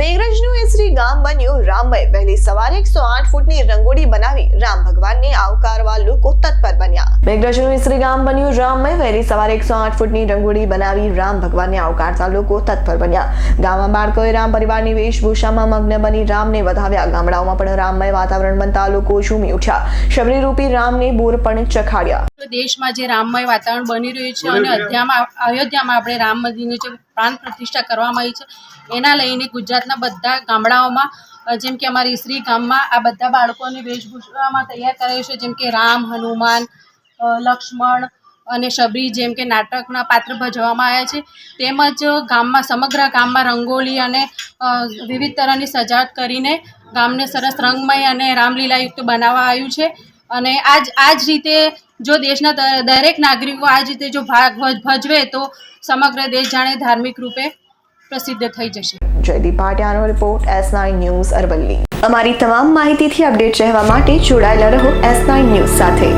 મેઘરજનું એ શ્રી ગામ બન્યું રામમય. વહેલી સવારે એકસો આઠ ફૂટની રંગોળી બનાવી રામ ભગવાનને આવકારવા લોકો તત્પર બન્યા. મેઘરજનું એ ગામ બન્યું રામમય. વહેલી સવારે એકસો આઠ ફૂટની રંગોળી બનાવી રામ ભગવાનને આવકારતા લોકો તત્પર બન્યા. ગામમાં બાળકોએ રામ પરિવારની વેશભૂષામાં મગ્ન બની રામને વધાવ્યા. ગામડાઓમાં પણ રામમય વાતાવરણ બનતા લોકો ઝૂમી ઉઠ્યા. શબરીરૂપી રામને બોર પણ ચખાડ્યા. દેશમાં જે રામમય વાતાવરણ બની રહ્યું છે અને અયોધ્યામાં અયોધ્યામાં આપણે રામ મંદિરની જે પ્રાણ પ્રતિષ્ઠા કરવામાં આવી છે એના લઈને ગુજરાતના બધા ગામડાઓમાં જેમ કે અમારી શ્રી ગામમાં આ બધા બાળકોને વેશભૂષામાં તૈયાર કરાયું છે જેમ કે રામ હનુમાન લક્ષ્મણ અને શબરી જેમ કે નાટકના પાત્ર ભજવવામાં આવ્યા છે. તેમજ ગામમાં સમગ્ર ગામમાં રંગોળી અને વિવિધ તરહની સજાવટ કરીને ગામને સરસ રંગમય અને રામલીલાયુક્ત બનાવવા આવ્યું છે. અને આજ આ જ રીતે જો દેશના દરેક નાગરિકો આ જ રીતે જો ભાગ ભજવે તો સમગ્ર દેશ જાણે ધાર્મિક રૂપે પ્રસિદ્ધ થઈ જશે. Jaydeep ભાટિયાનો report S nine news Aravalli. અમારી તમામ માહિતીથી અપડેટ રહેવા માટે જોડાયેલા રહો એસ નાઇન ન્યૂઝ સાથે.